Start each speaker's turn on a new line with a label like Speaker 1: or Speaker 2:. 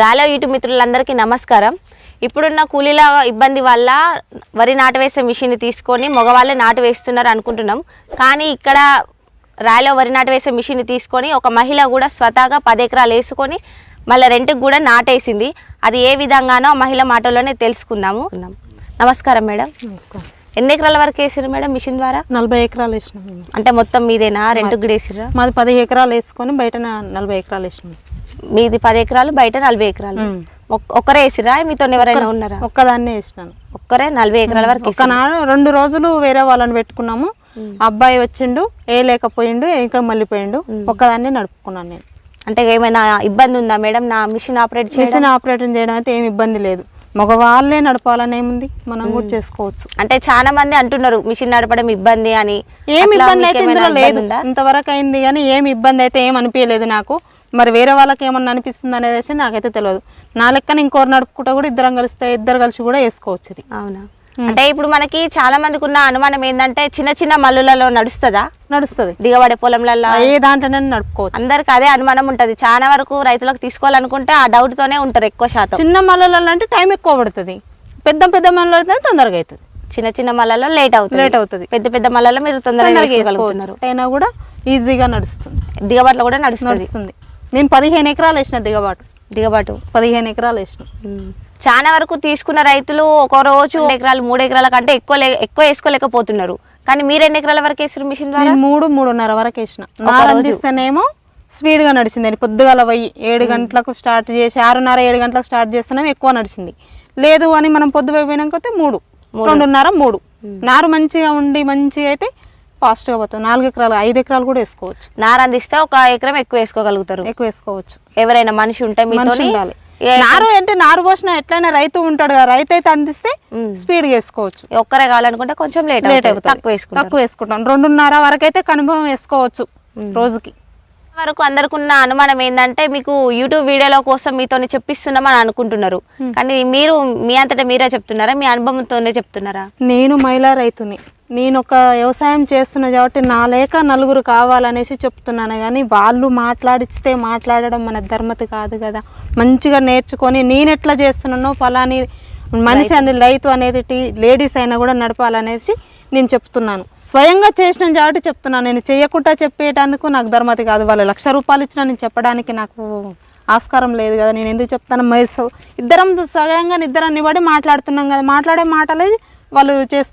Speaker 1: రాలో YouTube మిత్రులందరికీ నమస్కారం. ఇప్పుడున్న కూలీల ఇబ్బంది వల్ల వరి నాటు వేసే మిషన్ తీసుకొని మగవాళ్ళే నాటు వేస్తున్నారు అనుకుంటున్నాం. కానీ ఇక్కడ రాలో వరి నాటు వేసే మిషన్ తీసుకొని ఒక మహిళ కూడా స్వతహాగా పది ఎకరాలు వేసుకొని మళ్ళీ రెంట్కి కూడా నాటేసింది. అది ఏ విధంగానో మహిళ మాటల్లోనే తెలుసుకుందాము. నమస్కారం మేడం.
Speaker 2: నమస్కారం.
Speaker 1: ఎన్ని ఎకరాల వరకు వేసారు మేడం మిషన్ ద్వారా?
Speaker 2: నలభై ఎకరాలు వేసినాం
Speaker 1: అంటే మొత్తం మీదేనా? రెంట్కి కూడా వేసిర్రా?
Speaker 2: మాది పది ఎకరాలు వేసుకొని బయట నలభై ఎకరాలు వేసినాం.
Speaker 1: మీది పది ఎకరాలు బయట నలభై ఎకరాలు. ఒక్కరే వేసిరా మీతో ఎవరైనా ఉన్నారా?
Speaker 2: ఒక్కదాన్నే వేసినాను.
Speaker 1: ఒక్కరే నలభై ఎకరాల వరకు
Speaker 2: ఒక్క నాడు రెండు రోజులు వేరే వాళ్ళని పెట్టుకున్నాము. అబ్బాయి వచ్చిండు ఏ లేకపోయిండు ఇంకా మళ్ళీ పోయిండు. ఒక్కదాన్నే నడుపుకున్నాను నేను.
Speaker 1: అంటే ఏమైనా ఇబ్బంది ఉందా మేడం? నా మిషన్ ఆపరేట్
Speaker 2: మిషన్ ఆపరేషన్ చేయడం అయితే ఏమి ఇబ్బంది లేదు. మగవాళ్ళే నడపాలని ఏముంది? మనం కూడా చేసుకోవచ్చు.
Speaker 1: అంటే చాలా మంది అంటున్నారు మిషన్ నడపడం ఇబ్బంది అని.
Speaker 2: ఏం
Speaker 1: అట్లా
Speaker 2: ఇబ్బంది అయితే ఇందులో లేదు? ఇంతవరకు అయింది కానీ ఏం ఇబ్బంది అయితే ఏం అనిపించలేదు నాకు. మరి వేరే వాళ్ళకి ఏమన్నా అనిపిస్తుంది అనేది నాకైతే తెలియదు. నా లెక్కన ఇంకోరు నడుపుకుంటా కూడా ఇద్దరం కలిస్తే ఇద్దరు కలిసి కూడా వేసుకోవచ్చు ఇది.
Speaker 1: అవునా? అంటే ఇప్పుడు మనకి చాలా మందికి ఉన్న అనుమానం ఏంటంటే చిన్న చిన్న మల్లులలో నడుస్తుందా?
Speaker 2: నడుస్తుంది.
Speaker 1: దిగబడే పొలంలలో
Speaker 2: ఏ దాంట్లోనే నడుపుకోవచ్చు.
Speaker 1: అందరికి అదే అనుమానం ఉంటది. చాలా వరకు రైతులకు తీసుకోవాలనుకుంటే ఆ డౌట్ తోనే ఉంటారు ఎక్కువ శాతం.
Speaker 2: చిన్న మల్లలలో అంటే టైం ఎక్కువ పడుతుంది. పెద్ద పెద్ద మల్లలు అయితే తొందరగా అవుతుంది.
Speaker 1: చిన్న చిన్న మల్లలో లేట్ అవుతుంది.
Speaker 2: లేట్ అవుతుంది.
Speaker 1: పెద్ద పెద్ద మల్లలో మీరు తొందరగా
Speaker 2: అయినా కూడా ఈజీగా నడుస్తుంది.
Speaker 1: దిగబాట్లో కూడా నడుస్తుంది.
Speaker 2: నేను పదిహేను ఎకరాలు వేసిన దిగబాటు
Speaker 1: దిగబాటు
Speaker 2: పదిహేను ఎకరాలు వేసిన.
Speaker 1: చాలా వరకు తీసుకున్న రైతులు ఒక రోజు ఎకరాలు మూడు ఎకరాల కంటే ఎక్కువ ఎక్కువ వేసుకోలేకపోతున్నారు. కానీ మీరు ఎన్ని ఎకరాల వరకు వేసారు మిషన్ ద్వారా?
Speaker 2: మూడు మూడున్నర వరకు వేసిన. నారు అందిస్తేనేమో స్పీడ్గా నడిచింది. నేను పొద్దుగాల పోయి ఏడు గంటలకు స్టార్ట్ చేసి ఆరున్నర ఏడు గంటలకు స్టార్ట్ చేస్తేనే ఎక్కువ నడిచింది. లేదు అని మనం పొద్దు పోయినాక మూడు రెండున్నర మూడు. నారు మంచిగా ఉండి మంచిగా అయితే ఫాస్ట్గా పోతుంది నాలుగు ఎకరాలు ఐదు ఎకరాలు కూడా వేసుకోవచ్చు.
Speaker 1: నార అందిస్తే ఒక ఎకరం ఎక్కువ వేసుకోగలుగుతారు.
Speaker 2: ఎక్కువ వేసుకోవచ్చు.
Speaker 1: ఎవరైనా మనిషి ఉంటే మీతో
Speaker 2: ఉండాలి. నారు అంటే నారు పోసిన ఎట్లయినా రైతు ఉంటాడు కదా రైతు అయితే అందిస్తే స్పీడ్గా వేసుకోవచ్చు.
Speaker 1: ఒక్కరే కావాలనుకుంటే కొంచెం లేట్
Speaker 2: లేట్
Speaker 1: అవుతుంది. తక్కువ వేసుకుంటారు.
Speaker 2: తక్కువ వేసుకుంటాం. రెండున్నర వరకు అయితే కనుభవం వేసుకోవచ్చు రోజుకి.
Speaker 1: వరకు అందరికి ఉన్న అనుమానం ఏంటంటే మీకు యూట్యూబ్ వీడియోల కోసం మీతో చెప్పిస్తున్నామని అనుకుంటున్నారు. కానీ మీరు మీ అంతటా మీరే చెప్తున్నారా? మీ అనుభవంతోనే చెప్తున్నారా?
Speaker 2: నేను మహిళా రైతుని. నేను ఒక వ్యవసాయం చేస్తున్నా కాబట్టి నా లేక నలుగురు కావాలనేసి చెప్తున్నాను. కానీ వాళ్ళు మాట్లాడిస్తే మాట్లాడడం మన ధర్మత కాదు కదా. మంచిగా నేర్చుకొని నేను ఎట్లా చేస్తున్నానో ఫలాని మనిషి అని లైతు అనేది లేడీస్ అయినా కూడా నడపాలనేసి నేను చెప్తున్నాను. స్వయంగా చేసిన కాబట్టి చెప్తున్నాను. నేను చేయకుండా చెప్పేటందుకు నాకు ధర్మతి కాదు. వాళ్ళు లక్ష రూపాయలు ఇచ్చినా నేను చెప్పడానికి నాకు ఆస్కారం లేదు కదా. నేను ఎందుకు చెప్తాను? మరి ఇద్దరం స్వయంగా ఇద్దరం నిబడి మాట్లాడుతున్నాం కదా. మాట్లాడే మాటలే వాళ్ళు చేసుకో